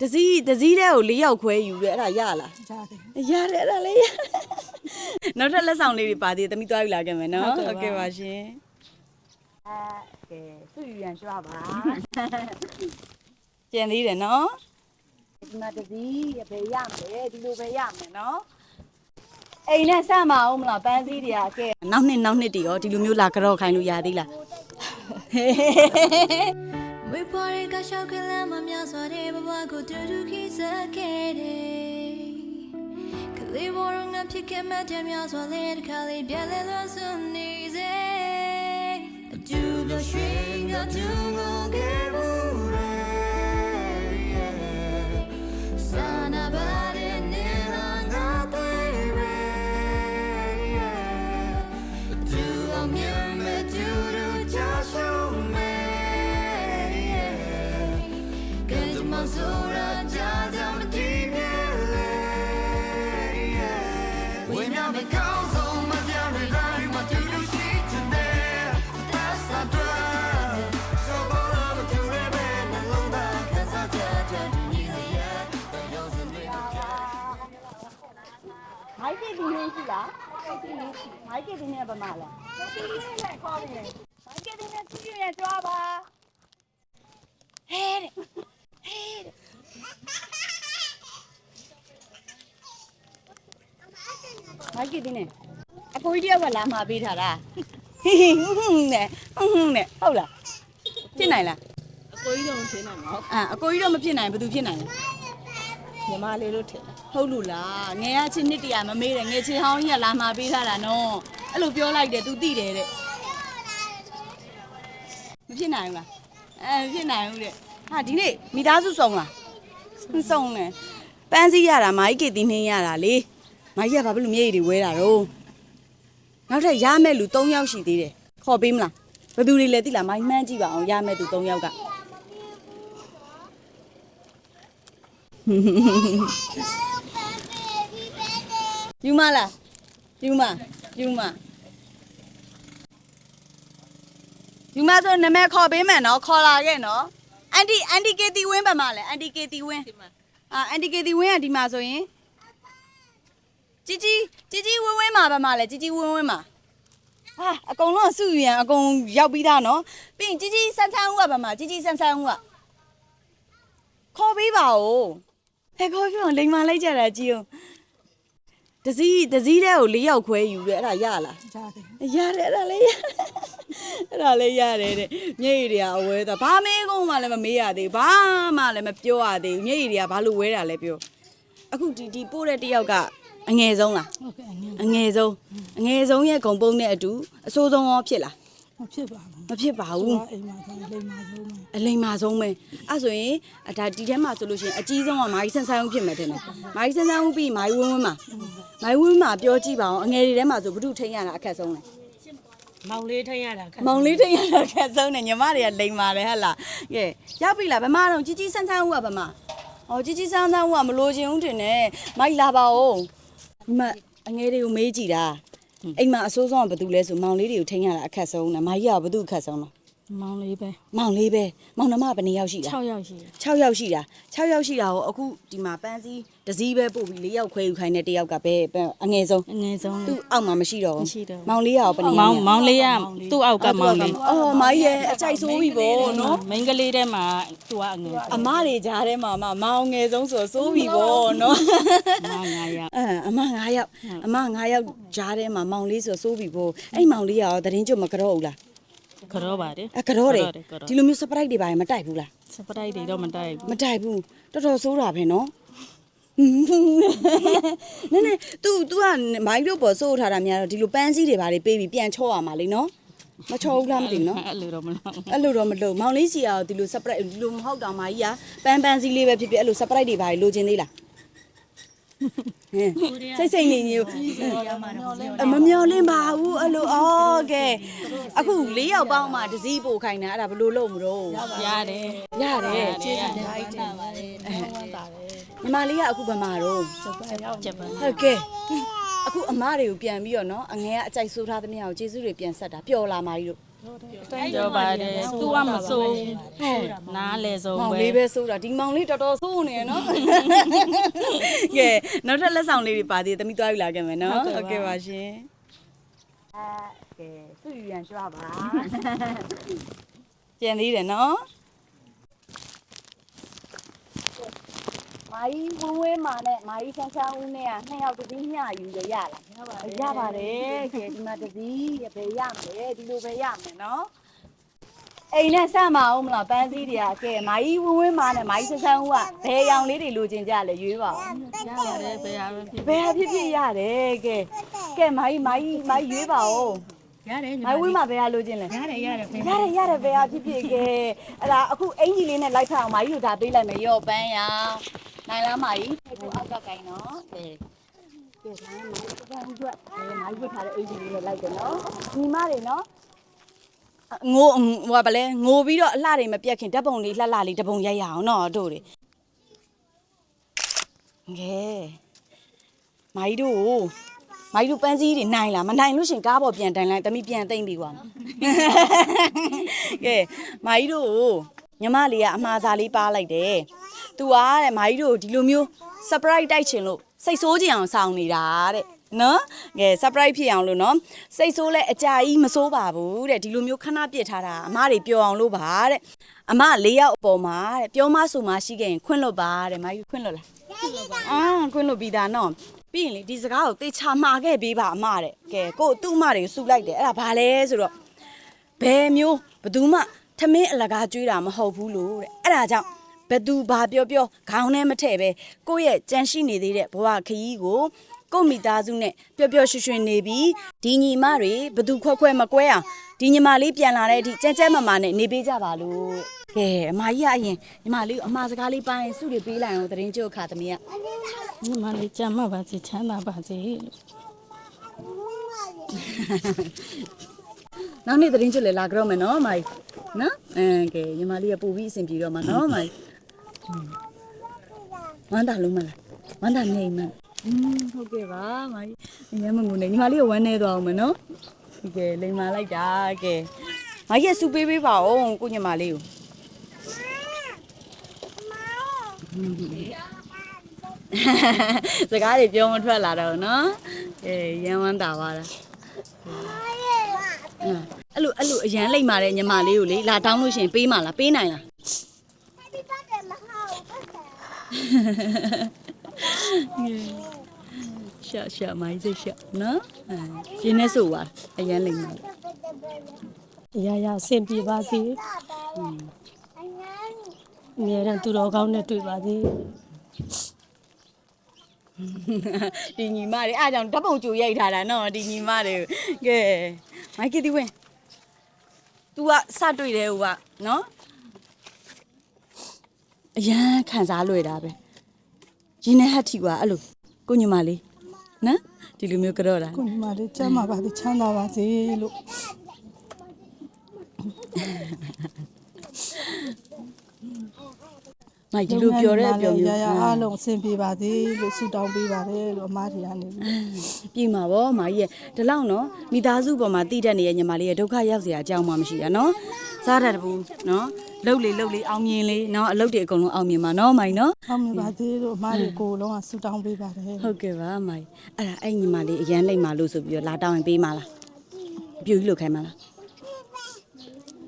တစည်းတစည်းတဲ့ကို၄ယောက်ခွဲယူတယ်အဲ့ဒါရလားရတယ် ရတယ်အဲ့ဒါလေးရနောက်ထပ်လက်ဆောင်လေးတွေပါသေးတယ်တမိသွားယူလာခဲ့မယ်နော်ဟုတ်ကဲ့ပါပါရှင်အဲကဲသူ့ယူရန်ကြွားပါကျန်သေးတယ်နော်ဒီမှာတစည်းရဘယ်ရမလဲဒီလိုပဲရမယ်နော်အိမ်နဲ့စမအောင်မလားပန်းစည်းတွေကကဲနောက်နှစ်နောက်နှစ်တည်ရောဒီလိုမျိုးလာကြော့ခိုင်းလို့ရသေးလား ဝေပေါ်ရကရှောက်ကလမ်းမများစွာတဲ့ဘဝကိုတူတူခိစခဲ့တယ်ကလေးဘောရငါဖြစ်ခဲ့မှတဲ့များစွာလေတစ်ခါလေးပြက်လဲလွန်စွန်နေစေအကျူပြရွှင်ကတူငိုခဲ့ မိုက်ကေဒီနေအကိုကြီးတယောက်ကလာမှာပေးထားတာဟင်းဟင်းဟင်းနဲ့ဟင်းဟင်းနဲ့ဟုတ်လားဖြစ်နိုင်လားအကိုကြီးတော့မဖြစ်နိုင်ပါဘူးအာအကိုကြီးတော့မဖြစ်နိုင်ဘူးဘယ်သူဖြစ်နိုင်လဲညီမလေးလို့ထင်တယ်ဟုတ်လို့လားငယ်ရချင်းနှစ်တရာမမေးတယ်ငယ်ချင်းဟောင်းကြီးကလာမှာပေးထားတာနော်အဲ့လိုပြောလိုက်တယ် तू သိတယ်တဲ့မဖြစ်နိုင်ဘူးလားအဲမဖြစ်နိုင်ဘူးတဲ့ဟာဒီနေ့မိသားစုစုံလားစုံတယ်ပန်းစည်းရတာမာကြီးကေတီနှင်းရတာလေ မာကြီးကဘာဖြစ်လို့မျက်ရည်တွေဝဲတာတော့နောက်ထပ်ရမဲ့လူ3ယောက်ရှိသေးတယ်ခေါ်ပေးမလားဘယ်သူတွေလဲသိလားမာကြီးမှန်းကြည့်ပါအောင်ရမဲ့သူ3ယောက်ကယူမလားယူမယူမယူမဆိုနာမည်ခေါ်ပေးမယ်နော်ခေါ်လာခဲ့နော်အန်တီအန်တီကေတီဝင်းပါမလဲအန်တီကေတီဝင်းအာအန်တီကေတီဝင်းကဒီမှာဆိုရင် ជីជីជីជីဝင်းဝင်းမှာပါမလဲជីជីဝင်းဝင်းမှာဟာအကုန်လုံးစုယူရန်အကုန်ရောက်ပြီးသားနော်ပြီးရင်ជីជីဆန်းဆန်းဦးကပါမជីជីဆန်းဆန်းဦးကခေါ်ပေးပါဦးဟဲ့ခေါ်ပြီးတော့လိန်မာလိုက်ကြတာကြည့်ဦး တစည်းတစည်းတဲ့ကို၄ယောက်ခွဲယူတယ်အဲ့ဒါရလား ရတယ် ရတယ်အဲ့ဒါလေးရအဲ့ဒါလေးရတယ်တဲ့မျက်ရည်တွေကအဝဲသွားဘာမေးကုန်မှလည်းမမေးရသေးဘူးဘာမှလည်းမပြောရသေးဘူးမျက်ရည်တွေကဘာလို့ဝဲတာလဲပြောအခုဒီဒီပို့တဲ့တယောက်က အငယ်ဆုံးလား ဟုတ်ကဲ့အငင်း အငယ်ဆုံးအငယ်ဆုံးရဲ့ဂုံပုံးနဲ့အတူအဆိုးဆုံးရောဖြစ်လား မဖြစ်ပါဘူး မဖြစ်ပါဘူး အိမ်မှာဆိုလိမ္မာဆုံးပဲ အလိမ္မာဆုံးပဲအဲ့ဆိုရင်အဒါဒီထဲမှာဆိုလို့ရှိရင်အကြီးဆုံးကမာကြီးဆန်းဆန်းဦးဖြစ်မယ်တဲ့နော်မာကြီးဆန်းဆန်းဦးပြီးမာကြီးဝင်းဝင်းမှာမာကြီးဝင်းမှာပြောကြည့်ပါအောင်အငယ်တွေထဲမှာဆိုဘု து ထိန်ရတာအခက်ဆုံးလဲ မောင်လေးထိုင်ရတာခက် မောင်လေးထိန်ရတာအခက်ဆုံးတယ်ညီမတွေကလိမ်ပါတယ်ဟဟလားကဲရောက်ပြီလားဗမာတော့ជីជីဆန်းဆန်းဦးကဗမာဟောជីជីဆန်းဆန်းဦးကမလို့ချင်ဦးတင်နဲ့မိုက်လာပါဦး ဒီမှာအငယ်တွေကိုမေးကြည့်တာအိမ်မှာအဆိုးဆုံးကဘာတူလဲဆိုမောင်လေးတွေကိုထိန်ရတာအခက်ဆုံးတယ်မာကြီးကဘာတူအခက်ဆုံးလဲ မောင်လေးပဲမောင်လေးပဲမောင်နှမဘယ်နှစ်ယောက်ရှိတာ6ယောက်ရှိတယ်6ယောက်ရှိတာ6ယောက်ရှိတာကိုအခုဒီမှာပန်းစည်းတစ်စည်းပဲပို့ပြီး4ယောက်ခွဲယူခိုင်းတဲ့တယောက်ကပဲအငယ်ဆုံးအငယ်ဆုံးသူ့အောက်မှာမရှိတော့ဘူးမရှိတော့ဘူးမောင်လေးကရောဘယ်နေမောင်မောင်လေးကသူ့အောက်ကမောင်လေးအော်မိုင်းရဲ့အကြိုက်ဆိုးပြီပေါ့နော်မိန်းကလေးထဲမှာသူကအငယ်အမတွေကြားထဲမှာမမောင်ငယ်ဆုံးဆိုဆိုးပြီပေါ့နော်မောင်9ယောက်အဲအမ9ယောက်အမ9ယောက်ကြားထဲမှာမောင်လေးဆိုဆိုးပြီပေါ့အဲ့မောင်လေးကရောသတင်းကျွတ်မကြောက်ဘူးလား ကြောပါတယ်အကြောတယ်ကြောတယ်ကြောဒီလိုမျိုး surprise တွေပါရင်မတိုက်ဘူးလားစပရိုက်တွေတော့မတိုက်ဘူးမတိုက်ဘူးတော်တော်ဆိုးတာပဲနော်နည်းနည်း तू तू ကမိုင်းတို့ပေါ်စိုးထားတာများတော့ဒီလိုပန်းစည်းတွေပါလေပေးပြီးပြန်ချော့ရမှာလေနော်မချော့ဘူးလားမသိဘူးနော်အဲ့လိုတော့မလုပ်ဘူးအဲ့လိုတော့မလုပ်မောင်လေးစီကတော့ဒီလို surprise ဒီလိုမဟုတ်တော့မာကြီးကပန်းပန်းစည်းလေးပဲဖြစ်ဖြစ်အဲ့လို surprise တွေပါလေလိုချင်သေးလား ဟင်စိတ်စိတ်နေညိုအမမျောလင်းပါဘူးအဲ့လိုအော်ကဲအခု၄ယောက်ပေါင်းမှဒစည်းပို့ခိုင်းတာအဲ့ဒါဘယ်လိုလုပ်မလို့ရတယ်ရတယ်ကျေးဇူးတင်ပါတယ်ညီမလေးကအခုဗမာတော့ဂျပန်ဟုတ်ကဲ့အခုအမတွေကိုပြန်ပြီးတော့နော်အငယ်ကအကြိုက်ဆိုးထားသမျှကိုကျေးဇူးတွေပြန်ဆက်တာပျော်လာမာကြီးတို့ ပြောပါတယ်သူကမစိုးနားလေဆုံးမောင်ပဲလေးပဲစိုးတာဒီမောင်လေးတော်တော်စိုးနေရနော်ကဲနောက်ထပ်လက်ဆောင်လေးတွေပါသေးတယ်တမိသွားယူလာခဲ့မယ်နော်ဟုတ်ကဲ့ပါရှင်အဲကဲသူ့ယူရန်ကြွားပါကျန်သေးတယ်နော် မာကြီးဝင်းဝင်းမာနဲ့မာကြီးချမ်းချမ်းဦးနဲ့ကနှစ်ယောက်တစ်စီးမျှယူရရလားရပါတယ်ရပါတယ်ကဲဒီမှာတစ်စီးရပဲရမယ်ဒီလိုပဲရမယ်နော်အိမ်နဲ့စမအောင်မလားပန်းစည်းတွေကကဲမာကြီးဝင်းဝင်းမာနဲ့မာကြီးဆဆန်းဦးကဘယ်ရောင်လေးတွေလိုချင်ကြလဲရွေးပါဦးရပါတယ်ဘယ်ဟာပဲဖြစ်ဘယ်ဟာဖြစ်ဖြစ်ရတယ်ကဲကဲမာကြီးမာကြီးမာကြီးရွေးပါဦးရတယ်မာကြီးဝင်းမှာဘယ်ဟာလိုချင်လဲရတယ်ရတယ်ပဲရတယ်ရတယ်ဘယ်ဟာဖြစ်ဖြစ်ကဲအဲ့ဒါအခုအင်ကြီးလေးနဲ့လိုက်ဖက်အောင်မာကြီးတို့ဒါပေးလိုက်မယ်ရော့ပန်းရ နိုင်လားမာကြီးဟိုအောက်ကကိုင်းနော်ကဲကဲဒါမာကြီးပန်းအတွက်အဲမာကြီးဝတ်ထားတဲ့အင်ကြီးလေးနဲ့လိုက်တယ်နော်ညီမတွေနော်ငိုဟိုကဗလဲငိုပြီးတော့အလှတွေမပြတ်ခင်ဓာတ်ပုံလေးလှလှလေးတစ်ပုံရိုက်ရအောင်နော်တို့တွေငဲမိုင်းတို့မိုင်းတို့ပန်းစည်းတွေနိုင်လားမနိုင်လို့ရှရင်ကားပေါ်ပြန်တိုင်လိုက်တမိပြန်သိမ့်ပြီးကွာကဲမိုင်းတို့ညီမလေးကအမှားစားလေးပါလိုက်တယ် သူကတဲ့မိုင်းတို့ဒီလိုမျိုး surprise တိုက်ချင်လို့စိတ်ဆိုးကြင်အောင်စောင်းနေတာတဲ့နော်ကဲ surprise ဖြစ်အောင်လို့နော်စိတ်ဆိုးလဲအကြာကြီးမဆိုးပါဘူးတဲ့ဒီလိုမျိုးခဏပြစ်ထားတာအမတွေပျော်အောင်လို့ပါတဲ့အမ၄ယောက်အပေါ်မှာတဲ့ပြောမဆိုမရှိခဲ့ရင်ခွင့်လွတ်ပါတဲ့မိုင်းခွင့်လွတ်လားအာခွင့်လွတ်ပြီးသားနော်ပြီးရင်လေဒီစကားကိုတေချာမှာခဲ့ပေးပါအမတဲ့ကဲကို့သူ့အမတွေကိုစုလိုက်တယ်အဲ့ဒါဘာလဲဆိုတော့ဘယ်မျိုးဘယ်သူမှထမင်းအလကားကျွေးတာမဟုတ်ဘူးလို့တဲ့အဲ့ဒါကြောင့် ဘယ်သူဘာပြောပြောခေါင်းထဲမထည့်ပဲကိုယ့်ရဲ့ကြံရှိနေသေးတဲ့ဘဝခရီးကိုကိုယ့်မိသားစုနဲ့ပျော်ပျော်ရွှင်ရွှင်နေပြီးဒီညီမတွေဘယ်သူခွက်ခွက်မကွဲအောင်ဒီညီမလေးပြန်လာတဲ့အထိကြမ်းကြမ်းမာမာနဲ့နေပေးကြပါလို့ကဲအမကြီးကအရင်ညီမလေးကိုအမစကားလေးပိုင်းစုတွေပေးလိုက်အောင်သတရင်ကျုပ်ခါသမီးကညီမလေးကြမ်းမပါစေချမ်းသာပါစေလို့နောက်နေ့သတရင်ကျုပ်လည်းလာကြတော့မယ်နော်အမကြီးနော်အဲကဲညီမလေးကပူပြီးအဆင်ပြေတော့မှာနော်အမကြီး ဝမ်းသာလုံးမလားဝမ်းသာနေမှอืมဟုတ်ကဲ့ပါမကြီးအရင်မငုံနေညီမလေးကိုဝမ်းနေသွားအောင်မနော်ဟုတ်ကဲ့လိန်မာလိုက်တာကဲမကြီးကစူပေးပေးပါဦးကိုညီမလေးကိုစကားတွေပြောမထွက်လာတော့နော်အေးရမ်းဝမ်းသာပါလားအဲ့လိုအဲ့လိုအရန်လိမ့်မာတဲ့ညီမလေးကိုလေလာတောင်းလို့ရှရင်ပေးမလားပေးနိုင်လား ရှာရှာမိုင်းစိတ်ရှာနော်အဲရင်းနေဆိုပါအရန်လိမ့်မယ်ရရအဆင်ပြေပါစေအမြဲတမ်းသူတော်ကောင်းနဲ့တွေ့ပါစေဒီညီမတွေအားကြောင့်ဓာတ်ပုံကြိုရိုက်ထားတာနော်ဒီညီမတွေကဲမိုက်ကီတီဝင် तू ကစတွေ့တယ်ဟိုကနော် အရန်ခံစားလွယ်တာပဲရင်းနဲ့ဟတ်ထီကွာအဲ့လိုကိုညီမလေးနော်ဒီလိုမျိုးကြော့တာကိုညီမလေးချမ်းသာပါစေချမ်းသာပါစေလို့မဒီလိုပြောတဲ့ပြောမျိုးအားလုံးအဆင်ပြေပါစေလို့ဆုတောင်းပေးပါတယ်လို့အမထီကနေပြီမှာဗောမာကြီးရဲ့ဒီလောက်နော်မိသားစုပေါ်မှာတည်တတ်နေတဲ့ညီမလေးရဲ့ဒုက္ခရောက်စရာအကြောင်းမှမရှိရနော်စားတာတပူနော် လှုပ်လေလှုပ်လေအောင်မြင်လေနော်အလုပ်တွေအကုန်လုံးအောင်မြင်ပါနော်မိုင်နော်အောင်မြင်ပါစေလို့အမတွေကိုယ်လုံးကဆုတောင်းပေးပါတယ်ဟုတ်ကဲ့ပါမိုင်အဲ့ဒါအဲ့ညီမလေးအရန်လိမ့်ပါလို့ဆိုပြီးတော့လာတောင်းရင်ပေးမလားအပြူကြီးလို့ခိုင်းမလား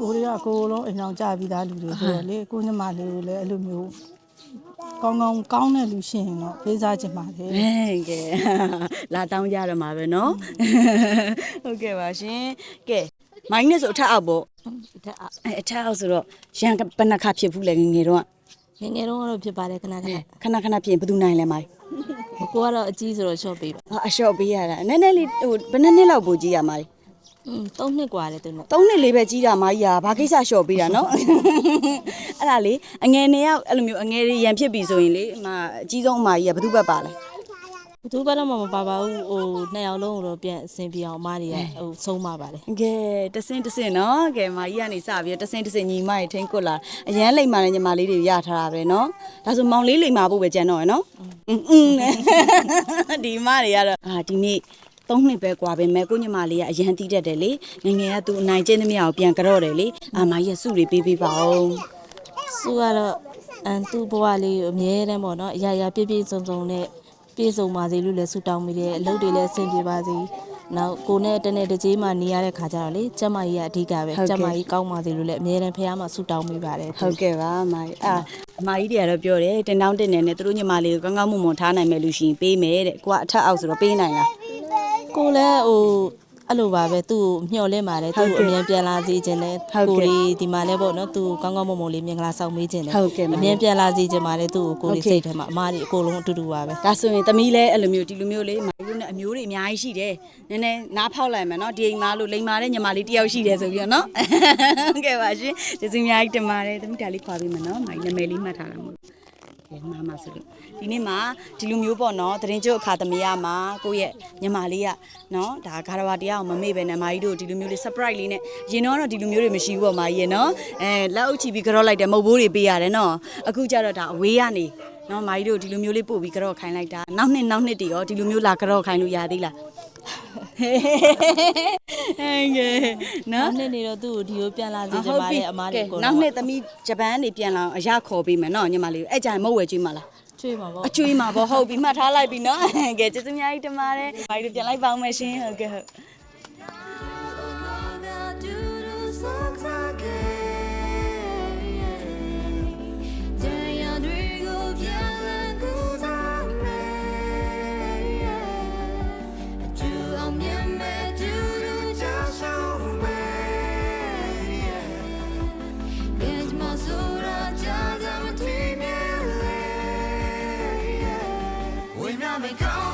ကိုရီးယားကိုယ်လုံးအိမ်အောင်ကြပြီးသားလူတွေဆိုတော့လေကိုညီမလေးကိုလည်းအဲ့လိုမျိုးကောင်းကောင်းကောင်းတဲ့လူရှင်ရင်တော့ပေးစားခြင်းပါတယ်ဟဲ့ကဲလာတောင်းကြရမှာပဲနော်ဟုတ်ကဲ့ပါရှင်ကဲ မိုင်းနဲ့ဆိုအထက်အောက်ပေါ့ ဒါအ အဲအထက်အောက်ဆိုတော့ရန်ကဘယ်နှခါဖြစ်ဘူးလဲငယ်ငယ်တော့ ငယ်ငယ်တော့ကတော့ဖြစ်ပါတယ်ခဏခဏ ခဏခဏဖြစ်ရင်ဘယ်သူနိုင်လဲမိုင်း ကိုကတော့အကြီးဆိုတော့ရှော့ပေးပါ ဟာအလျှော့ပေးရတာနည်းနည်းလေးဟိုဘယ်နှစ်နှစ်လောက်ပိုကြီးရမှာလဲ อืม3နှစ်กว่าတယ်သူနဲ့ သုံးနှစ်လေးပဲကြီးတာမကြီးอ่ะဘာကိစ္စလျှော့ပေးတာနော်အဲ့ဒါလေအငယ်နေရောက်အဲ့လိုမျိုးအငယ်တွေရန်ဖြစ်ပြီဆိုရင်လေအမအကြီးဆုံးအမကြီးကဘယ်သူဘက်ပါလဲ ဘ သူဘက်တော့မပါပါဘူးဟိုနှစ်ယောက်လုံးကိုတော့ပြန်အဆင်ပြေအောင်အမတွေကဟိုဆုံးပါပါတယ် ကဲတဆင်းတဆင်းနော်ကဲမကြီးကနေစပြီးတော့တဆင်းတဆင်းညီမတွေထိန်းကွက်လာအရန်လိမ့်မာတဲ့ညီမလေးတွေရထားတာပဲနော်ဒါဆိုမောင်လေးလိမ့်မာဖို့ပဲကြံတော့ရနော်อืมอืมဒီမတွေကတော့အာဒီနေ့ သုံးနှစ်ပဲကွာပဲမဲ့ကိုညီမလေးကအရန်တီးတတ်တယ်လေငယ်ငယ်ကသူအနိုင်ကျင့်သမျှကိုပြန်ကြော့တယ်လေအာမကြီးကစုတွေပေးပေးပါဦး စုကတော့အန်သူ့ဘဝလေးကိုအမြဲတမ်းပေါ့နော်အရာရာပြည့်ပြည့်စုံစုံနဲ့ ပြည့်စုံပါစေလို့လည်းဆုတောင်းမိတယ်အလုပ်တွေလည်းအဆင်ပြေပါစေနောက်ကိုနဲ့တနေ့တစ်ကြေးမှနေရတဲ့ခါကျတော့လေကျမကြီးကအဓိကပဲကျမကြီးကောင်းပါစေလို့လည်းအမြဲတမ်းဖះမှာဆုတောင်းမိပါတယ်ဟုတ်ကဲ့ပါအမကြီးအာအမကြီးတွေကတော့ပြောတယ်တင်တောင်းတင်နေနဲ့သူတို့ညီမလေးကိုကောင်းကောင်းမွန်မွန်ထားနိုင်မယ်လို့ရှိရင်ပေးမယ်တဲ့ကိုကအထက်အောက်ဆိုတော့ပေးနိုင်လားကိုလည်းဟို အဲ့လိုပါပဲသူ့ကိုမျှော်လင့်ပါတယ်သူ့ကိုအမြင်ပြန်လာစေခြင်းနဲ့ဟုတ်ကဲ့ကိုလေးဒီမှာလည်းပေါ့နော်သူ့ကိုကောင်းကောင်းမွန်မွန်လေးမင်္ဂလာဆောင်ပေးခြင်းနဲ့ဟုတ်ကဲ့ပါအမြင်ပြန်လာစေခြင်းပါတယ်သူ့ကိုကိုဟုတ်လေးကဲ့စိတ်ထဲမှာအမားတွေအကုန်လုံးအတူတူပါပဲဒါဆိုရင်သမီးလည်းအဲ့လိုမျိုးဒီလိုမျိုးလေးမာရီတို့နဲ့အမျိုးတွေအများကြီးရှိတယ်နည်းနည်းနားဖောက်လိုက်မယ်နော်ဒီအိမ်မလို့လိန်မာတဲ့ညီမလေးတယောက်ရှိတယ်ဆိုပြီးတော့နော်ဟုတ်ကဲ့ပါရှင်ကျေးဇူးအများကြီးတင်ပါတယ်သမီးဒါလေးခွာပေးမယ်နော်မာရီနာမည်လေးမှတ်ထားတာမို့ ကဲမမဆိုလို့ဒီနေ့မှာဒီလိုမျိုးပေါ့နော်သတရင်ကျုပ်အခါသမီးရမှာကိုယ့်ရဲ့ညီမလေးကနော်ဒါဂါရဝတရားကိုမမေ့ပဲနဲ့မာရီတို့ဒီလိုမျိုးလေး surprise လေးနဲ့ရင်တော့ဒီလိုမျိုးတွေမရှိဘူးပေါ့မာရီရနော်အဲလက်အုပ်ချီပြီးကြော့လိုက်တယ်မဟုတ်ဘိုးတွေပေးရတယ်နော်အခုကျတော့ဒါအဝေးကနေနော်မာကြီးတို့ဒီလိုမျိုးလေးပို့ပြီးကြော့ခိုင်းလိုက်တာနောက်နှစ်နောက်နှစ်တည်းရောဒီလိုမျိုးလာကြော့ခိုင်းလို့ရသေးလား ဟဲ့ငယ်နော်နောက်နှစ်နေတော့သူ့ကိုဒီကိုပြန်လာစေချင်ပါတယ်အမားတွေအကုန်နောလုံးက်နှစ်သမီးဂျပန်နေပြန်လာအောင်အရခေါ်ပေးမယ်နော်ညီမလေးအဲ့ကြရင်မဟုတ်ဝယ်ကျွေးမလားကျွေးပါဗောအကျွေးမှာပေါ့ဟုတ်ပြီမှတ်ထားလိုက်ပြီနော်ကဲကျေးဇူးအများကြီးတင်ပါတယ်မာကြီးတို့ပြန်လိုက်ပါအောင်မယ်ရှင်ဟုတ်ကဲ့ဟုတ် become